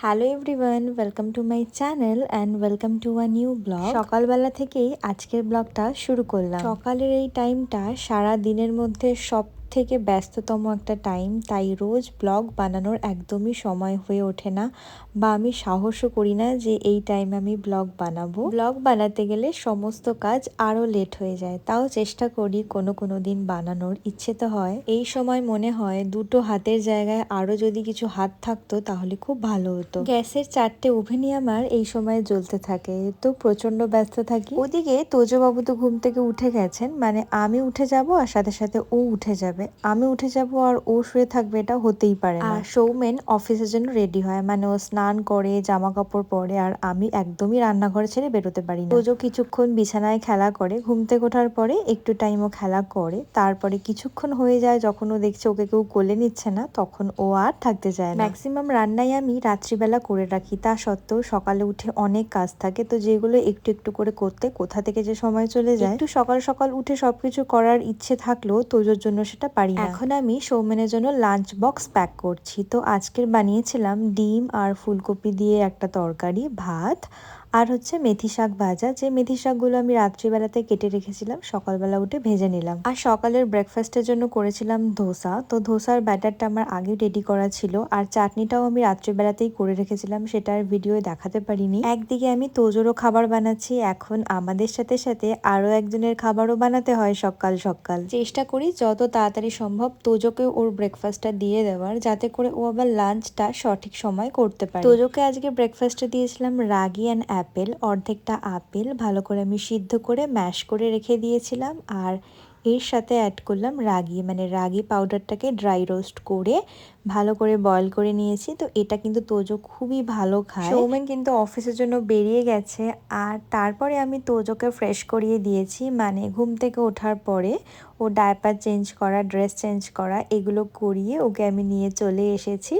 Hello everyone welcome to my channel and welcome to a new vlog সকালবেলা থেকেই আজকের ব্লগটা শুরু করলাম। সকালের এই টাইমটা সারা দিনের মধ্যে সব থেকে ব্যস্ততম একটা টাইম তাই রোজ ব্লগ বানানোর একদমই সময় হয়ে ওঠে না বা আমি সাহসও করি না যে এই টাইমে আমি ব্লগ বানাবো। ব্লগ বানাতে গেলে সমস্ত কাজ আরও লেট হয়ে যায়, তাও চেষ্টা করি কোনো কোনো দিন বানানোর, ইচ্ছে তো হয়। এই সময় মনে হয় দুটো হাতের জায়গায় আরও যদি কিছু হাত থাকতো তাহলে খুব ভালো হতো। গ্যাসের চারটে ওভেনই আমার এই সময় জ্বলতে থাকে, তো প্রচণ্ড ব্যস্ত থাকি। ওদিকে তোজবাবু তো ঘুম থেকে উঠে গেছেন মানে আমি উঠে যাব আর সাথে সাথে ও উঠে যাবে। আমি উঠে যাব আর ও শুয়ে থাকবে এটা হতেই পারে না। আর সৌমেন অফিসের জন্য রেডি হয়। মানে ও স্নান করে জামা কাপড় পরে আর আমি একদমই রান্নাঘর ছেড়ে বেরোতে পারি না। তোজো কিছুক্ষণ বিছানায় খেলা করে। ঘুম থেকে ওঠার পরে একটু টাইম ও খেলা করে। তারপরে কিছুক্ষণ হয়ে যায় যখন ও দেখছে ওকে কেউ কোলে নিচ্ছে না তখন ও আর থাকতে চায় না। ম্যাক্সিমাম রান্নাই আমি রাত্রিবেলা করে রাখি। তা সত্ত্বেও সকালে উঠে অনেক কাজ থাকে। তো যেগুলো একটু একটু করে করতে কোথা থেকে যে সময় চলে যায়। একটু সকাল সকাল উঠে সবকিছু করার ইচ্ছে থাকলেও তোজোর জন্য সেটা পারি না। এখন আমি সৌমেনের জন্য লাঞ্চ বক্স প্যাক করছি। তো আজকের বানিয়েছিলাম ডিম আর ফুলকপি দিয়ে একটা তরকারি, ভাত আর হচ্ছে মেথি শাক ভাজা। যে মেথি শাকগুলো আমি রাত্রিবেলাতে কেটে রেখেছিলাম, সকালবেলা উঠে ভেজে নিলাম। আর সকালের ব্রেকফাস্টের জন্য করেছিলাম ধোসা। তো ধোসার ব্যাটারটা আমার আগে রেডি করা ছিল। আর চাটনিটাও আমি রাত্রিবেলাতেই করে রেখেছিলাম সেটার ভিডিও দেখাতে পারিনি। একদিকে আমি তোজোরও খাবার বানাচ্ছি, এখন আমাদের সাথে সাথে আরও একজনের খাবারও বানাতে হয় সকাল সকাল। চেষ্টা করি যত তাড়াতাড়ি সম্ভব তোজোকে ওর ব্রেকফাস্টটা দিয়ে দেওয়ার, যাতে করে ও আবার লাঞ্চটা সঠিক সময় করতে পারে। তোজোকে আজকে ব্রেকফাস্টে দিয়েছিলাম রাগি অ্যান্ড অ্যাপেল, অর্ধেকটা আপেল ভালো করে আমি সিদ্ধ করে ম্যাশ করে রেখে দিয়েছিলাম। আর এর সাথে অ্যাড করলাম রাগি মানে রাগি পাউডারটাকে ড্রাই রোস্ট করে ভালো করে বয়ল করে নিয়েছি। তো এটা কিন্তু তোজো খুবই ভালো খায়। সৌমেন কিন্তু অফিসের জন্য বেরিয়ে গেছে। আর তারপরে আমি তোজোকে ফ্রেশ করিয়ে দিয়েছি মানে ঘুম থেকে ওঠার পরে। ও ডায়পার চেঞ্জ করা ড্রেস চেঞ্জ করা, এগুলো করিয়ে ওকে আমি নিয়ে চলে এসেছি।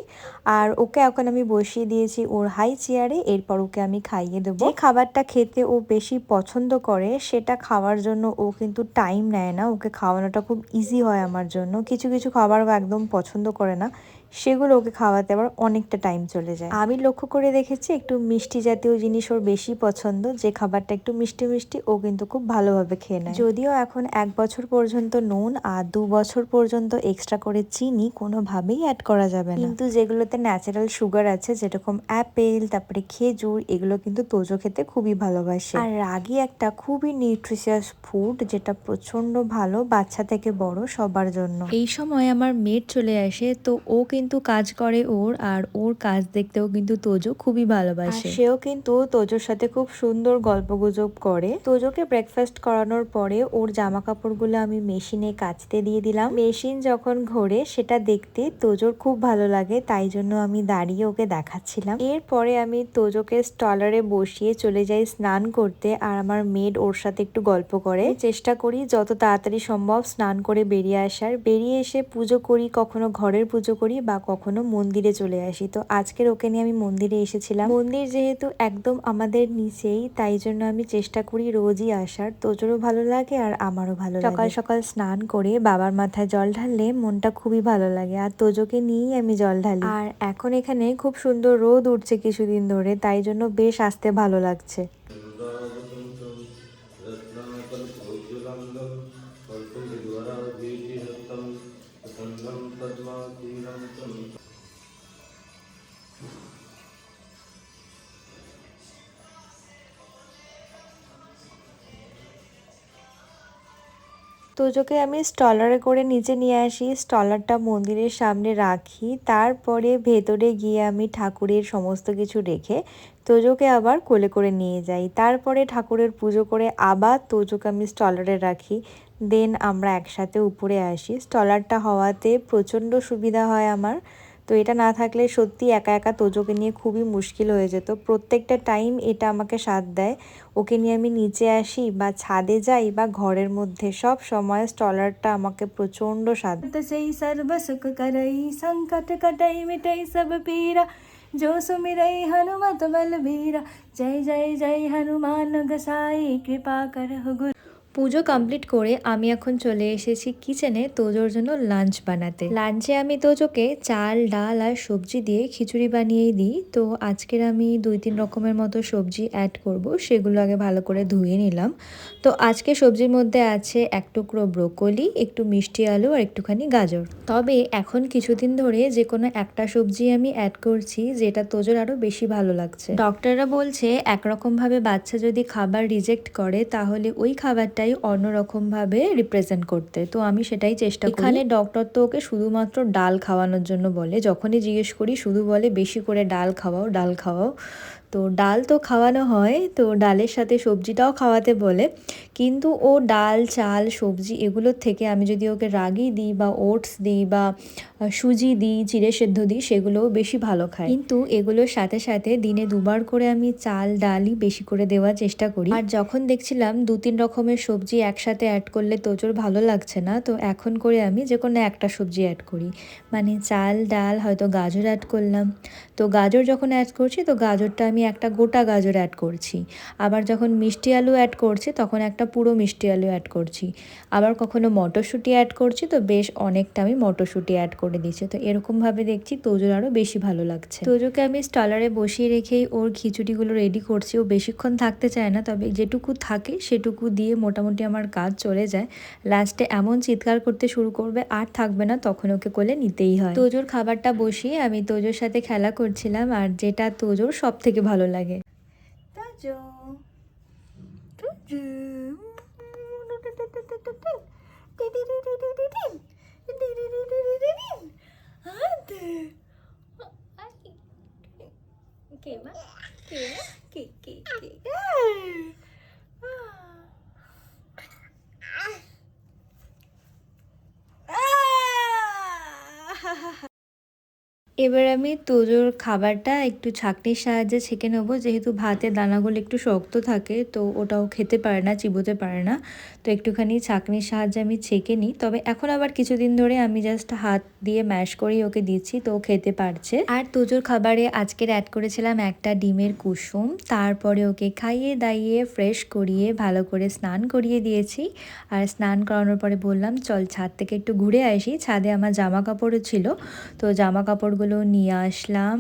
আর ওকে এখন আমি বসিয়ে দিয়েছি ওর হাই চেয়ারে এরপর ওকে আমি খাইয়ে দেবো। খাবারটা খেতে ও বেশি পছন্দ করে, সেটা খাওয়ার জন্য ও কিন্তু টাইম নেয় না। ওকে খাওয়ানোটা খুব ইজি হয় আমার জন্য। কিছু কিছু খাবার ও একদম পছন্দ করে না। সেগুলো ওকে খাওয়াতে আবার অনেকটা টাইম চলে যায়। আমি লক্ষ্য করে দেখেছি একটু মিষ্টি জাতীয় জিনিস ওর বেশি পছন্দ, যে খাবারটা একটু মিষ্টি মিষ্টি, ও কিন্তু খুব ভালোভাবে খেয়ে নেয়। যদিও এখন এক বছর পর্যন্ত নুন আর দু বছর পর্যন্ত এক্সট্রা করে চিনি কোনোভাবেই অ্যাড করা যাবে না। কিন্তু যেগুলোতে ন্যাচারাল সুগার আছে, যেরকম অ্যাপেল তারপরে খেজুর, এগুলো কিন্তু তোজো খেতে খুবই ভালোবাসে। আর রাগি একটা খুবই নিউট্রিশিয়াস ফুড যেটা প্রচণ্ড ভালো বাচ্চা থেকে বড় সবার জন্য। এই সময় আমার মেড চলে আসে, তো ও কিন্তু কাজ করে ওর, আর ওর কাজ দেখতেও কিন্তু তোজো খুবই ভালোবাসে। সেও কিন্তু তোজোর সাথে খুব সুন্দর গল্প গুজব করে। তোজোকে ব্রেকফাস্ট করানোর পরে ওর জামা কাপড়গুলো আমি মেশিনে কাচতে দিয়ে দিলাম। মেশিন যখন ঘোরে সেটা দেখতে তোজোর খুব ভালো লাগে, তাই জন্য আমি দাঁড়িয়ে ওকে দেখাচ্ছিলাম। এরপরে আমি তোজোকে স্টলারে বসিয়ে চলে যাই স্নান করতে, আর আমার মেড ওর সাথে একটু গল্প করে। চেষ্টা করি যত তাড়াতাড়ি সম্ভব স্নান করে বেরিয়ে আসার। বেরিয়ে এসে পুজো করি, কখনো ঘরের পুজো করি বা কখনো মন্দিরে চলে আসি। তো আজকের ওকে নিয়ে আমি মন্দিরে এসেছিলাম। মন্দির যেহেতু একদম আমাদের নিচেই তাই জন্য আমি চেষ্টা করি রোজই আসার। তোজোরও ভালো লাগে আর আমারও ভালো লাগে। সকাল সকাল স্নান করে বাবার মাথায় জল ঢাললে মনটা খুবই ভালো লাগে। আর তোজোকে নিয়েই আমি জল ঢালি। আর এখন এখানে খুব সুন্দর রোদ উঠছে কিছুদিন ধরে তাই জন্য বেশ আসতে ভালো লাগছে। তোজোকে আমি স্টলারে করে নিচে নিয়ে আসি। স্টলারটা মন্দিরের সামনে রাখি। তারপরে ভেতরে গিয়ে আমি ঠাকুরের সমস্ত কিছু রেখে তোজোকে আবার কোলে করে নিয়ে যাই। তারপরে ঠাকুরের পুজো করে আবার তোজোকে আমি স্টলারে রাখি। দেন আমরা একসাথে উপরে আসি। স্টলারটা হওয়াতে প্রচণ্ড সুবিধা হয় আমার। তো এটা না থাকলে সত্যি একা একা তোজোকে নিয়ে খুবই মুশকিল হয়ে যেত প্রত্যেকটা টাইম এটা আমাকে সাথ দেয় ওকে নিয়ে আমি নিচে আসি বা ছাদে যাই বা ঘরের মধ্যে সব সময় স্টলারটা আমাকে প্রচণ্ড সাথ तसई सर्व सुख करई संकट कटई मिटई सब पीरा जो सुमिरई हनुमत बल बीरा जय जय जय हनुमान गसाई कृपा कर गुरु পুজো কমপ্লিট করে আমি এখন চলে এসেছি কিচেনে তোজোর জন্য লাঞ্চ বানাতে। লাঞ্চে আমি তোজোকে চাল, ডাল আর সবজি দিয়ে খিচুড়ি বানিয়েই দিই। তো আজকের আমি দুই তিন রকমের মতো সবজি অ্যাড করব, সেগুলো আগে ভালো করে ধুয়ে নিলাম। তো আজকে সবজির মধ্যে আছে এক টুকরো ব্রোকলি একটু মিষ্টি আলু আর একটুখানি গাজর। তবে এখন কিছুদিন ধরে যে কোনো একটা সবজি আমি অ্যাড করছি, যেটা তোজোর আরও বেশি ভালো লাগছে। ডক্টররা বলছে, একরকমভাবে বাচ্চা যদি খাবার রিজেক্ট করে, তাহলে ওই খাবারটাই অন্যরকমভাবে রিপ্রেজেন্ট করতে। তো আমি সেটাই চেষ্টা করি। এখানে ডক্টর তো ওকে শুধুমাত্র ডাল খাওয়ানোর জন্য বলে। যখনই জিজ্ঞেস করি, শুধু বলে বেশি করে ডাল খাওয়াও ডাল খাওয়াও। তো ডাল তো খাওয়ানো হয়, তো ডালের সাথে সবজিটাও খাওয়াতে বলে। কিন্তু ও ডাল, চাল, সবজি এগুলোর থেকে আমি যদি ওকে রাগি দিই বা ওটস দিই বা সুজি দিই, চিড়ে সেদ্ধ দিই, সেগুলোও বেশি ভালো খায়। কিন্তু এগুলোর সাথে সাথে দিনে দুবার করে আমি চাল, ডালই বেশি করে দেওয়ার চেষ্টা করি। আর যখন দেখছিলাম দু তিন রকমের সবজি একসাথে অ্যাড করলে তোজোর ভালো লাগছে না, তো এখন করে আমি যে কোনো একটা সবজি অ্যাড করি। মানে চাল, ডাল, হয়তো গাজর অ্যাড করলাম। তো গাজর যখন অ্যাড করছি, তো গাজরটা আমি একটা গোটা গাজর অ্যাড করছি। আবার যখন মিষ্টি আলু অ্যাড করছি, তখন একটা পুরো মিষ্টি আলু অ্যাড করছি। আবার কখনো মটরশুঁটি অ্যাড করছি, তো বেশ অনেকটা আমি মটরশুঁটি অ্যাড করে দিচ্ছি তো এরকমভাবে দেখছি তোজোর আরও বেশি ভালো লাগছে। তোজোকে আমি স্টলারে বসিয়ে রেখেই ওর খিচুড়িগুলো রেডি করছি। ও বেশিক্ষণ থাকতে চায় না, তবে যেটুকু থাকে সেটুকু দিয়ে মোটামুটি আমার কাজ চলে যায়। লাস্টে এমন চিৎকার করতে শুরু করবে, আর থাকবে না, তখন ওকে কোলে নিতেই হয়। তোজোর খাবারটা বসিয়ে আমি তোজোর সাথে খেলা করছিলাম, আর যেটা তোজোর সব থেকে ভালো লাগে। তোজো। তোজো। কে মা? কে কে কে কে? এবার আমি তোজোর খাবারটা একটু ছাঁকনির সাহায্যে ছেঁকে নেব। যেহেতু ভাতের দানাগুলো একটু শক্ত থাকে, তো ওটাও খেতে পারে না, চিবোতে পারে না। তো একটুখানি ছাঁকনির সাহায্যে আমি ছেঁকে নিই। তবে এখন আবার কিছুদিন ধরে আমি জাস্ট হাত দিয়ে ম্যাশ করেই ওকে দিচ্ছি, তো খেতে পারছে। আর তোজোর খাবারে আজকের অ্যাড করেছিলাম একটা ডিমের কুসুম। তারপরে ওকে খাইয়ে দাইয়ে ফ্রেশ করিয়ে ভালো করে স্নান করিয়ে দিয়েছি। আর স্নান করানোর পরে বললাম, চল ছাদ থেকে একটু ঘুরে আসি। ছাদে আমার জামা কাপড়ও ছিল। তো জামা কাপড়গুলো নিয়ে আসলাম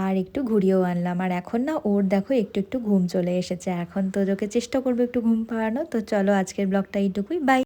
আর একটু ঘুরিয়েও আনলাম। আর এখন না ওর দেখো একটু একটু ঘুম চলে এসেছে। এখন তো ওকে চেষ্টা করব একটু ঘুম পাড়ানো তো চলো আজকের ব্লগটা এইটুকুই। বাই